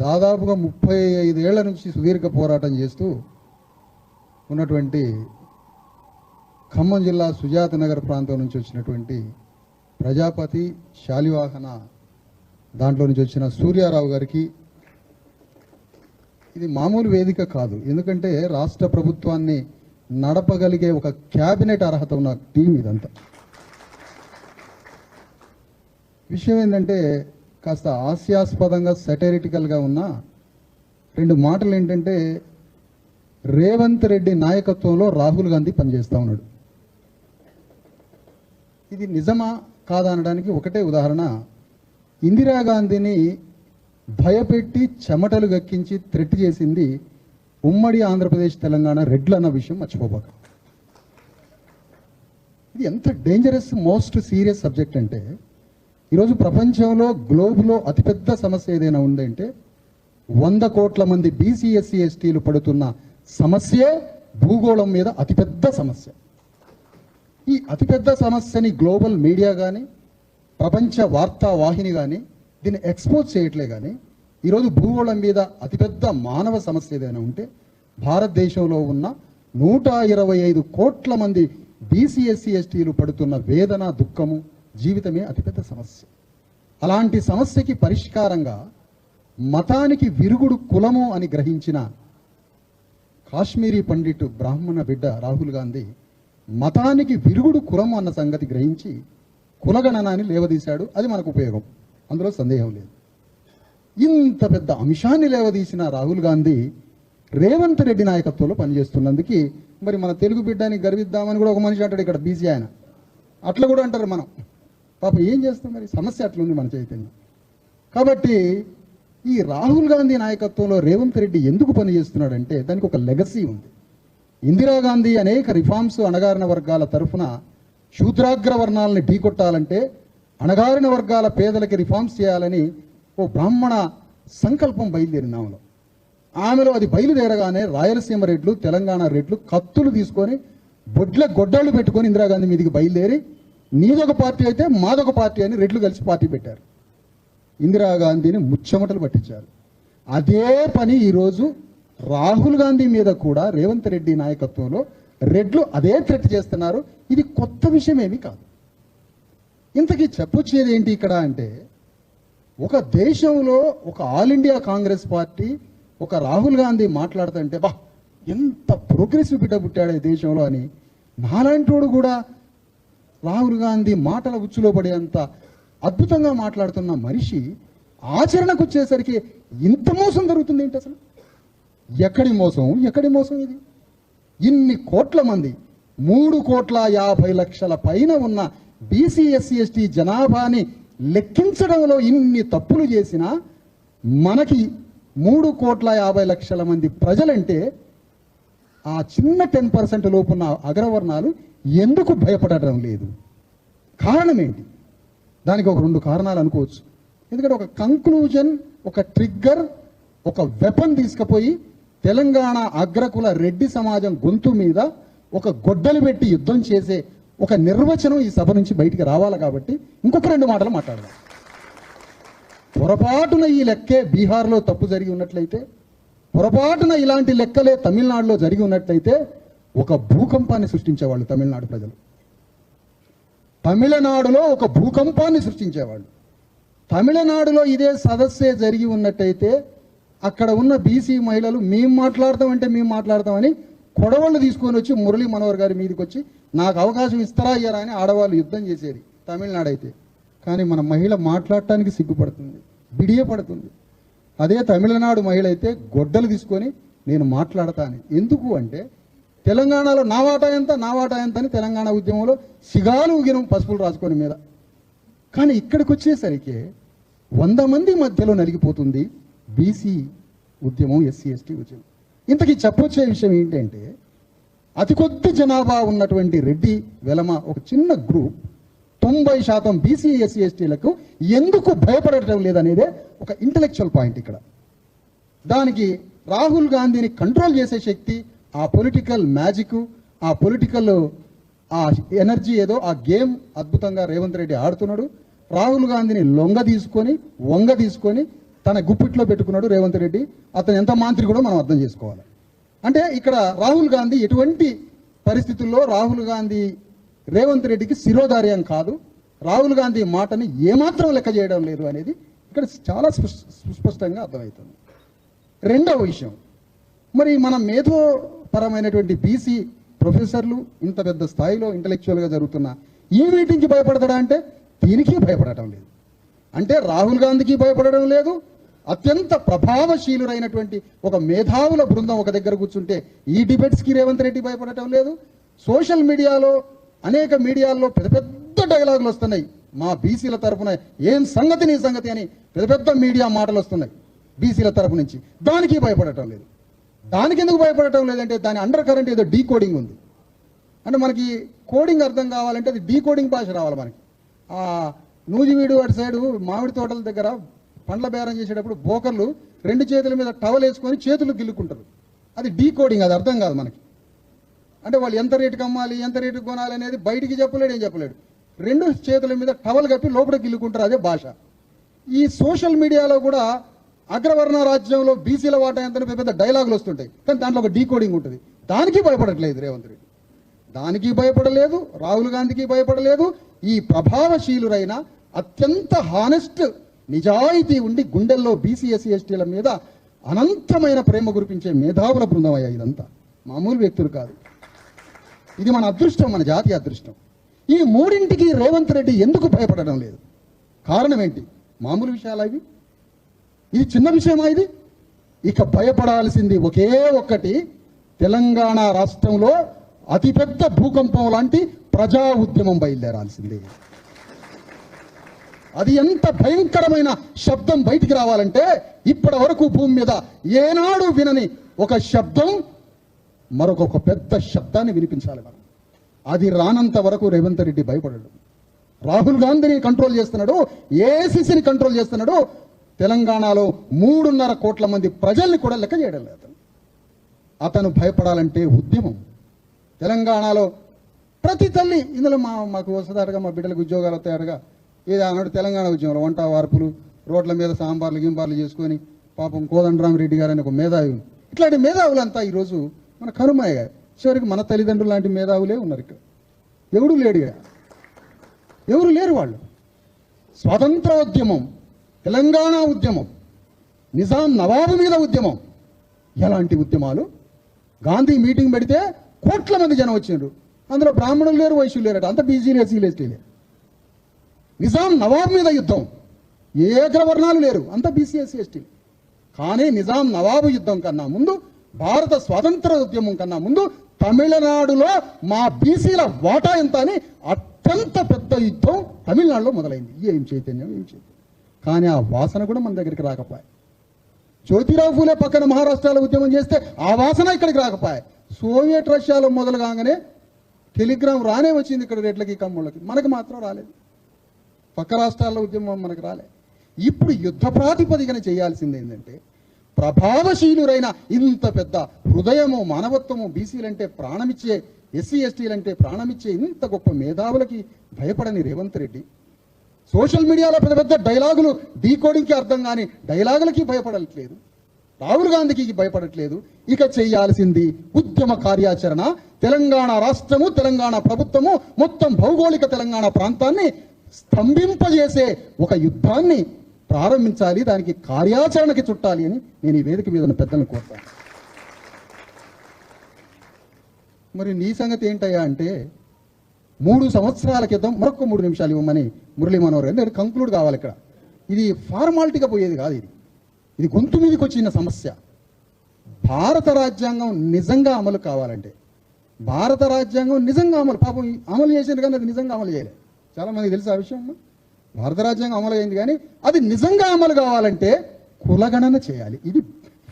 దాదాపుగా ముప్పై ఐదేళ్ళ నుంచి సుదీర్ఘ పోరాటం చేస్తూ ఉన్నటువంటి ఖమ్మం జిల్లా సుజాత నగర్ ప్రాంతం నుంచి వచ్చినటువంటి ప్రజాపతి శాలివాహన దాంట్లో నుంచి వచ్చిన సూర్యారావు గారికి ఇది మామూలు వేదిక కాదు. ఎందుకంటే రాష్ట్ర ప్రభుత్వాన్ని నడపగలిగే ఒక క్యాబినెట్ అర్హత ఉన్న టీం ఇదంతా. విషయం ఏంటంటే కాస్త హాస్యాస్పదంగా సెటరిటికల్గా ఉన్న రెండు మాటలు ఏంటంటే రేవంత్ రెడ్డి నాయకత్వంలో రాహుల్ గాంధీ పనిచేస్తూ ఉన్నాడు. ఇది నిజమా కాదనడానికి ఒకటే ఉదాహరణ. ఇందిరాగాంధీని భయపెట్టి చెమటలు గక్కించి థ్రెట్ చేసింది ఉమ్మడి ఆంధ్రప్రదేశ్ తెలంగాణ రెడ్లు అన్న విషయం మర్చిపోబాక. ఇది ఎంత డేంజరస్ మోస్ట్ సీరియస్ సబ్జెక్ట్ అంటే ఈరోజు ప్రపంచంలో గ్లోబ్లో అతిపెద్ద సమస్య ఏదైనా ఉందంటే వంద కోట్ల మంది బీసీ ఎస్సీ ఎస్టీలు పడుతున్న సమస్యే భూగోళం మీద అతిపెద్ద సమస్య. ఈ అతిపెద్ద సమస్యని గ్లోబల్ మీడియా కానీ ప్రపంచ వార్తా వాహిని కానీ దీన్ని ఎక్స్పోజ్ చేయట్లే కానీ ఈరోజు భూగోళం మీద అతిపెద్ద మానవ సమస్య ఏదైనా ఉంటే భారతదేశంలో ఉన్న నూట ఇరవై ఐదు కోట్ల మంది బీసీ ఎస్సీ ఎస్టీలు పడుతున్న వేదన దుఃఖము జీవితమే అతిపెద్ద సమస్య. అలాంటి సమస్యకి పరిష్కారంగా మతానికి విరుగుడు కులము అని గ్రహించిన కాశ్మీరీ పండిట్ బ్రాహ్మణ బిడ్డ రాహుల్ గాంధీ మతానికి విరుగుడు కులం అన్న సంగతి గ్రహించి కులగణనాన్ని లేవదీశాడు. అది మనకు ఉపయోగం. అందులో సందేహం లేదు. ఇంత పెద్ద అంశాన్ని లేవదీసిన రాహుల్ గాంధీ రేవంత్ రెడ్డి నాయకత్వంలో పనిచేస్తున్నందుకు మరి మన తెలుగు బిడ్డని గర్విద్దామని కూడా ఒక మనిషి అంటాడు ఇక్కడ బీజీ ఆయన. అట్లా కూడా అంటారు మనం. పాప ఏం చేస్తాం మరి? సమస్య అట్లుంది మన చైతన్యం. కాబట్టి ఈ రాహుల్ గాంధీ నాయకత్వంలో రేవంత్ రెడ్డి ఎందుకు పనిచేస్తున్నాడంటే దానికి ఒక లెగసీ ఉంది. ఇందిరాగాంధీ అనేక రిఫార్మ్స్ అణగారిన వర్గాల తరఫున శూద్రాగ్ర వర్ణాలని ఢీకొట్టాలంటే అణగారిన వర్గాల పేదలకి రిఫార్మ్స్ చేయాలని ఓ బ్రాహ్మణ సంకల్పం బయలుదేరింది ఆమెలో. ఆమెలో అది బయలుదేరగానే రాయలసీమ రెడ్లు తెలంగాణ రెడ్లు కత్తులు తీసుకొని బొడ్ల గొడ్డళ్ళు పెట్టుకొని ఇందిరాగాంధీ మీదికి బయలుదేరి నీదొక పార్టీ అయితే మాదొక పార్టీ అని రెడ్లు కలిసి పార్టీ పెట్టారు. ఇందిరాగాంధీని ముచ్చమటలు పట్టించారు. అదే పని ఈరోజు రాహుల్ గాంధీ మీద కూడా రేవంత్ రెడ్డి నాయకత్వంలో రెడ్లు అదే థ్రెట్ చేస్తున్నారు. ఇది కొత్త విషయం ఏమీ కాదు. ఇంతకీ చెప్పొచ్చేది ఏంటి ఇక్కడ అంటే ఒక దేశంలో ఒక ఆల్ ఇండియా కాంగ్రెస్ పార్టీ ఒక రాహుల్ గాంధీ మాట్లాడుతుంటే బా ఎంత ప్రోగ్రెసివ్ బిడ్డ పుట్టాడు ఈ దేశంలో అని నాలాంటోడు కూడా రాహుల్ గాంధీ మాటల ఉచ్చులో పడేంత అద్భుతంగా మాట్లాడుతున్న మనిషి ఆచరణకు వచ్చేసరికి ఇంత మోసం జరుగుతుంది ఏంటి అసలు? ఎక్కడి మోసం? ఎక్కడి మోసం ఇది? ఇన్ని కోట్ల మంది మూడు కోట్ల యాభై లక్షల పైన ఉన్న బీసీ ఎస్సీ ఎస్టీ జనాభాని లెక్కించడంలో ఇన్ని తప్పులు చేసినా మనకి మూడు కోట్ల యాభై లక్షల మంది ప్రజలంటే ఆ చిన్న టెన్ పర్సెంట్ లోపున్న అగ్రవర్ణాలు ఎందుకు భయపడటం లేదు? కారణం ఏంటి దానికి ఒక రెండు కారణాలు అనుకోవచ్చు. ఎందుకంటే ఒక కంక్లూజన్ ఒక ట్రిగ్గర్ ఒక వెపన్ తీసుకుపోయి తెలంగాణ అగ్రకుల రెడ్డి సమాజం గొంతు మీద ఒక గొడ్డలు పెట్టి యుద్ధం చేసే ఒక నిర్వచనం ఈ సభ నుంచి బయటికి రావాలి కాబట్టి ఇంకొక రెండు మాటలు మాట్లాడదాం. పొరపాటున ఈ లెక్కే బీహార్లో తప్పు జరిగి ఉన్నట్లయితే పొరపాటున ఇలాంటి లెక్కలే తమిళనాడులో జరిగి ఉన్నట్లయితే ఒక భూకంపాన్ని సృష్టించేవాళ్ళు తమిళనాడు ప్రజలు. తమిళనాడులో ఒక భూకంపాన్ని సృష్టించేవాళ్ళు. తమిళనాడులో ఇదే సదస్సే జరిగి ఉన్నట్టయితే అక్కడ ఉన్న బీసీ మహిళలు మేము మాట్లాడతామంటే మేము మాట్లాడతామని కొడవళ్ళు తీసుకొని వచ్చి మురళీ మనోహర్ గారి మీదకి వచ్చి నాకు అవకాశం ఇస్తారా అయ్యారా అని ఆడవాళ్ళు యుద్ధం చేసేది తమిళనాడు అయితే కానీ మన మహిళ మాట్లాడటానికి సిగ్గుపడుతుంది బిడియపడుతుంది. అదే తమిళనాడు మహిళ అయితే గొడ్డలు తీసుకొని నేను మాట్లాడతాను. ఎందుకు? అంటే తెలంగాణలో నా వాటా ఎంత నా వాటా ఎంత అని తెలంగాణ ఉద్యమంలో సిగాలు ఊగినం పసుపులు రాసుకొని మీద. కానీ ఇక్కడికి వచ్చేసరికి వంద మంది మధ్యలో నలిగిపోతుంది బీసీ ఉద్యమం ఎస్సీ ఎస్టీ ఉద్యమం. ఇంతకీ చెప్పొచ్చే విషయం ఏంటంటే అతి కొద్ది జనాభా ఉన్నటువంటి రెడ్డి వెలమ ఒక చిన్న గ్రూప్ తొంభై శాతం బీసీ ఎస్సీ ఎస్టీలకు ఎందుకు భయపడటం లేదనేదే ఒక ఇంటలెక్చువల్ పాయింట్ ఇక్కడ. దానికి రాహుల్ గాంధీని కంట్రోల్ చేసే శక్తి ఆ పొలిటికల్ మ్యాజిక్ ఆ పొలిటికల్ ఆ ఎనర్జీ ఏదో ఆ గేమ్ అద్భుతంగా రేవంత్ రెడ్డి ఆడుతున్నాడు. రాహుల్ గాంధీని లొంగ తీసుకొని వంగ తీసుకొని తన గుప్పిట్లో పెట్టుకున్నాడు రేవంత్ రెడ్డి. అతను ఎంత మాంత్రి కూడా మనం అర్థం చేసుకోవాలి. అంటే ఇక్కడ రాహుల్ గాంధీ ఎటువంటి పరిస్థితుల్లో రాహుల్ గాంధీ రేవంత్ రెడ్డికి శిరోధార్యం కాదు. రాహుల్ గాంధీ మాటని ఏమాత్రం లెక్క చేయడం లేదు అనేది ఇక్కడ చాలా స్పష్ట- సుస్పష్టంగా అర్థమవుతుంది. రెండవ విషయం. మరి మన పరమైనటువంటి బీసీ ప్రొఫెసర్లు ఇంత పెద్ద స్థాయిలో ఇంటలెక్చువల్గా జరుగుతున్న ఈ మీటింగ్కి భయపడతాడా అంటే దీనికి భయపడటం లేదు. అంటే రాహుల్ గాంధీకి భయపడడం లేదు. అత్యంత ప్రభావశీలురైనటువంటి ఒక మేధావుల బృందం ఒక దగ్గర కూర్చుంటే ఈ డిబేట్స్కి రేవంత్ రెడ్డి భయపడటం లేదు. సోషల్ మీడియాలో అనేక మీడియాల్లో పెద్ద పెద్ద డైలాగులు వస్తున్నాయి. మా బీసీల తరపున ఏం సంగతి నీ సంగతి అని పెద్ద పెద్ద మీడియా మాటలు వస్తున్నాయి బీసీల తరపు నుంచి. దానికి భయపడటం లేదు. దానికి ఎందుకు భయపడటం లేదంటే దాని అండర్ కరెంట్ ఏదో డీ కోడింగ్ ఉంది. అంటే మనకి కోడింగ్ అర్థం కావాలంటే అది డీ కోడింగ్ భాష రావాలి మనకి. ఆ నూజివీడు అటు సైడు మామిడి తోటల దగ్గర పండ్ల బేరం చేసేటప్పుడు బోకర్లు రెండు చేతుల మీద టవల్ వేసుకొని చేతులు గిల్లుకుంటారు. అది డీ కోడింగ్ అది అర్థం కాదు మనకి. అంటే వాళ్ళు ఎంత రేటుకి అమ్మాలి ఎంత రేటుకి కొనాలి అనేది బయటికి చెప్పలేడు ఏం చెప్పలేడు. రెండు చేతుల మీద టవల్ కప్పి లోపల గిల్లుకుంటారు అదే భాష. ఈ సోషల్ మీడియాలో కూడా అగ్రవర్ణ రాజ్యంలో బీసీల వాటా ఎంత పెద్ద పెద్ద డైలాగులు వస్తుంటాయి. కానీ దాంట్లో ఒక డీకోడింగ్ ఉంటుంది. దానికి భయపడట్లేదు రేవంత్ రెడ్డి. దానికి భయపడలేదు రాహుల్ గాంధీకి భయపడలేదు ఈ ప్రభావశీలురైన అత్యంత హానెస్ట్ నిజాయితీ ఉండి గుండెల్లో బీసీ ఎస్సీ ఎస్టీల మీద అనంతమైన ప్రేమ కురిపించే మేధావుల బృందం అయ్యా ఇదంతా. మామూలు వ్యక్తులు కాదు. ఇది మన అదృష్టం మన జాతి అదృష్టం. ఈ మూడింటికి రేవంత్ రెడ్డి ఎందుకు భయపడడం లేదు? కారణం ఏంటి? మామూలు విషయాలు అవి ఇది చిన్న విషయమా ఇది? ఇక భయపడాల్సింది ఒకే ఒక్కటి తెలంగాణ రాష్ట్రంలో అతిపెద్ద భూకంపం లాంటి ప్రజా ఉద్యమం బయలుదేరాల్సిందే. అది ఎంత భయంకరమైన శబ్దం బయటికి రావాలంటే ఇప్పటి వరకు భూమి మీద ఏనాడు వినని ఒక శబ్దం మరొక ఒక పెద్ద శబ్దాన్ని వినిపించాలి మనం. అది రానంత వరకు రేవంత్ రెడ్డి భయపడడు. రాహుల్ గాంధీని కంట్రోల్ చేస్తున్నాడు ఏసీసీని కంట్రోల్ చేస్తున్నాడు తెలంగాణలో మూడున్నర కోట్ల మంది ప్రజల్ని కూడా లెక్క చేయడం లేదు. అతను భయపడాలంటే ఉద్యమం. తెలంగాణలో ప్రతి తల్లి ఇందులో మా మాకు వస్తుందటగా మా బిడ్డలకు ఉద్యోగాలు వస్తాయటగా ఏది అన్నాడు తెలంగాణ ఉద్యమంలో వంట వార్పులు రోడ్ల మీద సాంబార్లు గింబార్లు చేసుకొని పాపం కోదండరామరెడ్డి గారు అని ఒక మేధావి ఇట్లాంటి మేధావులంతా ఈరోజు మన కనుమయ్యారు చివరికి మన తల్లిదండ్రులు లాంటి మేధావులే ఉన్నారు ఇక్కడ. ఎవడు లేడు ఎవరు లేరు వాళ్ళు. స్వతంత్రోద్యమం తెలంగాణ ఉద్యమం నిజాం నవాబు మీద ఉద్యమం. ఎలాంటి ఉద్యమాలు? గాంధీ మీటింగ్ పెడితే కోట్ల మంది జనం వచ్చిండ్రు. అందులో బ్రాహ్మణులు లేరు వైశ్యులు లేరట. అంత బీసీలు ఎస్సీలు ఎస్టీలే నిజాం నవాబు మీద యుద్ధం. ఏ అగ్రవర్ణాలు లేరు. అంత బీసీ ఎస్సీ ఎస్టీ కానీ నిజాం నవాబు యుద్ధం కన్నా ముందు భారత స్వాతంత్ర ఉద్యమం కన్నా ముందు తమిళనాడులో మా బీసీల వాటా ఎంత అని అత్యంత పెద్ద యుద్ధం తమిళనాడులో మొదలైంది. ఏం చైతన్యం ఏం చైతన్యం? కానీ ఆ వాసన కూడా మన దగ్గరికి రాకపోయాయి జ్యోతిరావు ఫూలే పక్కన మహారాష్ట్రలో ఉద్యమం చేస్తే ఆ వాసన ఇక్కడికి రాకపోయాయి సోవియట్ రష్యాలో మొదలు కాగానే టెలిగ్రామ్ రానే వచ్చింది ఇక్కడ రేట్లకి కమ్ముళ్ళకి. మనకు మాత్రం రాలేదు. పక్క రాష్ట్రాల్లో ఉద్యమం మనకు రాలే. ఇప్పుడు యుద్ధ ప్రాతిపదికన చేయాల్సింది ఏంటంటే ప్రభావశీలురైన ఇంత పెద్ద హృదయము మానవత్వము బీసీలంటే ప్రాణమిచ్చే ఎస్సీ ఎస్టీలంటే ప్రాణమిచ్చే ఇంత గొప్ప మేధావులకి భయపడని రేవంత్ రెడ్డి సోషల్ మీడియాలో పెద్ద పెద్ద డైలాగులు డీకోడింగ్కి అర్థం కాని డైలాగులకి భయపడట్లేదు. రాహుల్ గాంధీకి భయపడట్లేదు. ఇక చేయాల్సింది ఉద్యమ కార్యాచరణ. తెలంగాణ రాష్ట్రము తెలంగాణ ప్రభుత్వము మొత్తం భౌగోళిక తెలంగాణ ప్రాంతాన్ని స్తంభింపజేసే ఒక యుద్ధాన్ని ప్రారంభించాలి దానికి కార్యాచరణకి చుట్టాలి అని నేను ఈ వేదిక మీద ఉన్న పెద్దలను కోరుతాను. మరి నీ సంగతి ఏంటయ్యా అంటే మూడు సంవత్సరాల క్రితం మరొక మూడు నిమిషాలు ఇవ్వమని మురళీ మనోహర్ ఎందుకంటే కంక్లూడ్ కావాలి ఇక్కడ. ఇది ఫార్మాలిటీగా పోయేది కాదు ఇది. ఇది గొంతు మీదకి వచ్చిన సమస్య. భారత రాజ్యాంగం నిజంగా అమలు కావాలంటే భారత రాజ్యాంగం నిజంగా అమలు పాపం అమలు చేసింది కానీ అది నిజంగా అమలు చేయలేదు చాలామందికి తెలుసు ఆ విషయం భారత రాజ్యాంగం అమలు అయింది కానీ అది నిజంగా అమలు కావాలంటే కులగణన చేయాలి. ఇది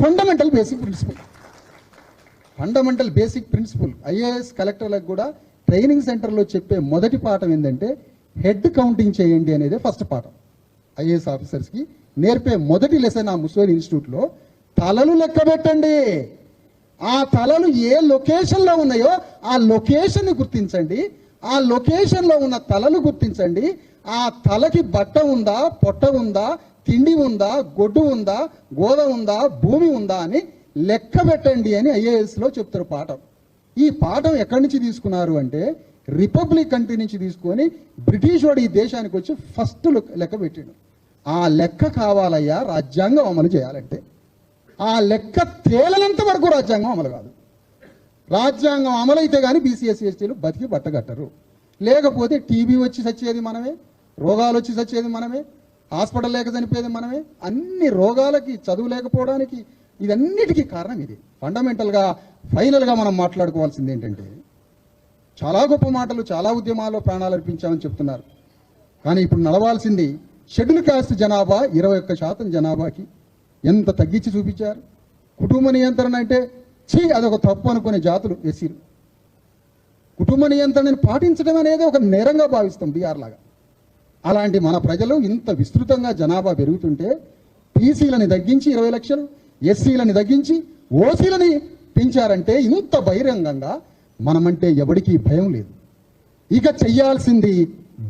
fundamental basic principle fundamental basic principle IAS కలెక్టర్లకు కూడా ట్రైనింగ్ సెంటర్లో చెప్పే మొదటి పాఠం ఏంటంటే హెడ్ కౌంటింగ్ చేయండి అనేది ఫస్ట్ పాఠం. ఐఏఎస్ ఆఫీసర్స్కి నేర్పే మొదటి లెసన్ ఆ ముసోలి ఇన్స్టిట్యూట్లో తలలు లెక్క పెట్టండి. ఆ తలలు ఏ లొకేషన్లో ఉన్నాయో ఆ లొకేషన్ని గుర్తించండి. ఆ లొకేషన్లో ఉన్న తలలు గుర్తించండి. ఆ తలకి బట్ట ఉందా పొట్ట ఉందా తిండి ఉందా గొడ్డు ఉందా గోద ఉందా భూమి ఉందా అని లెక్క పెట్టండి అని ఐఏఎస్లో చెప్తారు పాఠం. ఈ పాఠం ఎక్కడి నుంచి తీసుకున్నారు అంటే రిపబ్లిక్ కంట్రీ నుంచి తీసుకొని బ్రిటిష్ వాడు ఈ దేశానికి వచ్చి ఫస్ట్ లెక్క పెట్టాడు. ఆ లెక్క కావాలయ్యా రాజ్యాంగం అమలు చేయాలంటే. ఆ లెక్క తేలనంత వరకు రాజ్యాంగం అమలు కాదు. రాజ్యాంగం అమలైతే కానీ బీసీఎస్సీ ఎస్టీలు బతికి బట్టగట్టరు. లేకపోతే టీబీ వచ్చి చచ్చేది మనమే రోగాలు వచ్చి చచ్చేది మనమే హాస్పిటల్ లేక చనిపోయేది మనమే అన్ని రోగాలకి చదువు లేకపోవడానికి ఇదన్నిటికీ కారణం ఇది. ఫండమెంటల్గా ఫైనల్గా మనం మాట్లాడుకోవాల్సింది ఏంటంటే చాలా గొప్ప మాటలు చాలా ఉద్యమాల్లో ప్రాణాలు అర్పించామని చెప్తున్నారు. కానీ ఇప్పుడు నడవాల్సింది షెడ్యూల్ కాస్ట్ జనాభా ఇరవై ఒక్క శాతం జనాభాకి ఎంత తగ్గించి చూపించారు? కుటుంబ నియంత్రణ అంటే చీ అదొక తప్పు అనుకునే జాతులు ఎస్సీలు. కుటుంబ నియంత్రణను పాటించడం అనేది ఒక నేరంగా భావిస్తాం బీఆర్ లాగా. అలాంటి మన ప్రజలు ఇంత విస్తృతంగా జనాభా పెరుగుతుంటే పీసీలని తగ్గించి ఇరవై లక్షలు ఎస్సీలని తగ్గించి ఓసీలని పెంచారంటే ఇంత బహిరంగంగా మనమంటే ఎవడికి భయం లేదు. ఇక చెయ్యాల్సింది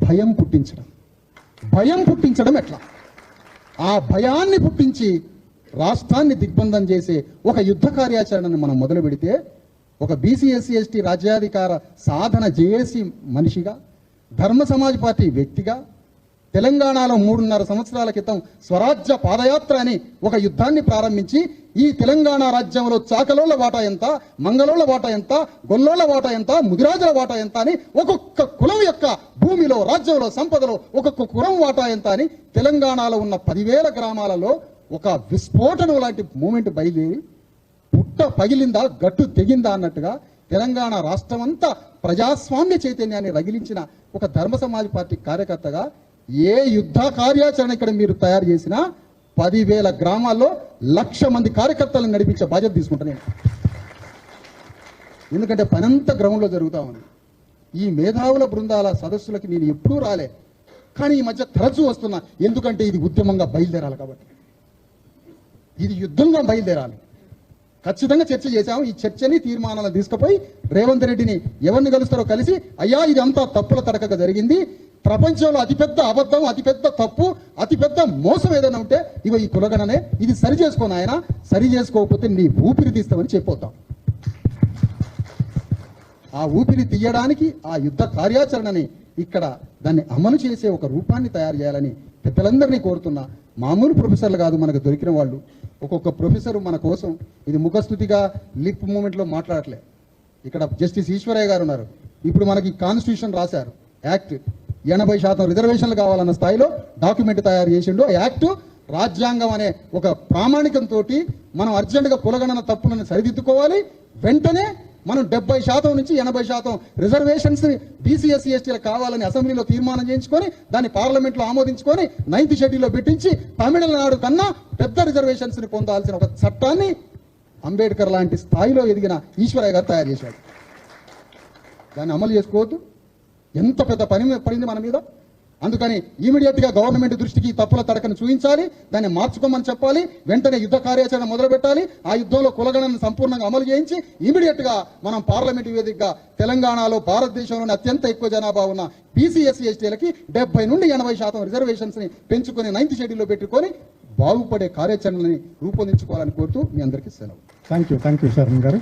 భయం పుట్టించడం. భయం పుట్టించడం ఎట్లా? ఆ భయాన్ని పుట్టించి రాష్ట్రాన్ని దిగ్బంధం చేసే ఒక యుద్ధ కార్యాచరణను మనం మొదలు పెడితే ఒక బీసీఎస్సీ ఎస్టీ రాజ్యాధికార సాధన జేఏసీ మనిషిగా ధర్మ సమాజ్ పార్టీ వ్యక్తిగా తెలంగాణలో మూడున్నర సంవత్సరాల క్రితం స్వరాజ్య పాదయాత్ర అని ఒక యుద్ధాన్ని ప్రారంభించి ఈ తెలంగాణ రాజ్యంలో చాకలోళ్ళ వాటా ఎంత మంగళోళ్ళ వాటా ఎంత గొల్లోళ్ళ వాటా ఎంత ముదిరాజుల వాటా ఎంత అని ఒక్కొక్క కులం యొక్క భూమిలో రాజ్యంలో సంపదలో ఒక్కొక్క కులం వాటా ఎంత అని తెలంగాణలో ఉన్న పదివేల గ్రామాలలో ఒక విస్ఫోటనం లాంటి మూమెంట్ బయలుదేరి పుట్ట పగిలిందా గట్టు తెగిందా అన్నట్టుగా తెలంగాణ రాష్ట్రం అంతా ప్రజాస్వామ్య చైతన్యాన్ని రగిలించిన ఒక ధర్మ సమాజ్ పార్టీ కార్యకర్తగా ఏ యుద్ధ కార్యాచరణ ఇక్కడ మీరు తయారు చేసినా పదివేల గ్రామాల్లో లక్ష మంది కార్యకర్తలను నడిపించే బాధ్యత తీసుకుంటా నేను. ఎందుకంటే పనంత గ్రౌండ్లో జరుగుతూ ఉంది. ఈ మేధావుల బృందాల సదస్సులకి నేను ఎప్పుడూ రాలే. కానీ ఈ మధ్య తరచూ వస్తున్నా. ఎందుకంటే ఇది ఉద్యమంగా బయలుదేరాలి కాబట్టి. ఇది యుద్ధంగా బయలుదేరాలి. ఖచ్చితంగా చర్చ చేశాము. ఈ చర్చని తీర్మానాలను తీసుకుపోయి రేవంత్ రెడ్డిని ఎవరిని కలుస్తారో కలిసి అయ్యా ఇది అంతా తప్పుల తడకగా జరిగింది. ప్రపంచంలో అతిపెద్ద అబద్ధం అతిపెద్ద తప్పు అతిపెద్ద మోసం ఏదైనా ఉంటే ఇగో ఈ కులగణనే ఇది సరి చేసుకోను ఆయన సరి చేసుకోకపోతే నీ ఊపిరి తీస్తామని చెప్పొద్దాం. ఆ ఊపిరి తీయడానికి ఆ యుద్ధ కార్యాచరణని ఇక్కడ దాన్ని అమలు చేసే ఒక రూపాన్ని తయారు చేయాలని పెద్దలందరినీ కోరుతున్నా. మామూలు ప్రొఫెసర్లు కాదు మనకు దొరికిన వాళ్ళు. ఒక్కొక్క ప్రొఫెసర్ మన కోసం ఇది ముఖస్థుతిగా లిప్ మూమెంట్లో మాట్లాడట్లే. ఇక్కడ జస్టిస్ ఈశ్వరయ్య గారు ఉన్నారు. ఇప్పుడు మనకి కాన్స్టిట్యూషన్ రాశారు. యాక్ట్ ఎనభై శాతం రిజర్వేషన్లు కావాలన్న స్థాయిలో డాక్యుమెంట్ తయారు చేసిండు. ఆ యాక్ట్ రాజ్యాంగం అనే ఒక ప్రామాణికంతో మనం అర్జెంటుగా కులగణన తప్పులను సరిదిద్దుకోవాలి. వెంటనే మనం డెబ్బై శాతం నుంచి ఎనభై శాతం రిజర్వేషన్స్ బీసీఎస్సీ ఎస్టీలకు కావాలని అసెంబ్లీలో తీర్మానం చేయించుకొని దాన్ని పార్లమెంట్లో ఆమోదించుకొని నైన్త్ షెడ్యూల్లో పెట్టించి తమిళనాడు కన్నా పెద్ద రిజర్వేషన్స్ని పొందాల్సిన ఒక చట్టాన్ని అంబేద్కర్ లాంటి స్థాయిలో ఎదిగిన ఈశ్వరయ్య గారు తయారు చేశాడు దాన్ని అమలు చేసుకోవద్దు. ఎంత పెద్ద పని పడింది మన మీద? అందుకని ఇమీడియట్గా గవర్నమెంట్ దృష్టికి తప్పుల తడకను చూపించాలి దాన్ని మార్చుకోమని చెప్పాలి వెంటనే యుద్ధ కార్యాచరణ మొదలుపెట్టాలి ఆ యుద్ధంలో కులగణను సంపూర్ణంగా అమలు చేయించి ఇమీడియట్గా మనం పార్లమెంట్ వేదికగా తెలంగాణలో భారతదేశంలోని అత్యంత ఎక్కువ జనాభా ఉన్న బీసీఎస్సీ ఎస్టీలకి డెబ్బై నుండి ఎనభై శాతం రిజర్వేషన్స్ని పెంచుకొని నైన్త్ షెడ్యూల్లో పెట్టుకొని బాగుపడే కార్యాచరణని రూపొందించుకోవాలని కోరుతూ మీ అందరికీ సెలవు. Thank you thank you Sharan గారు.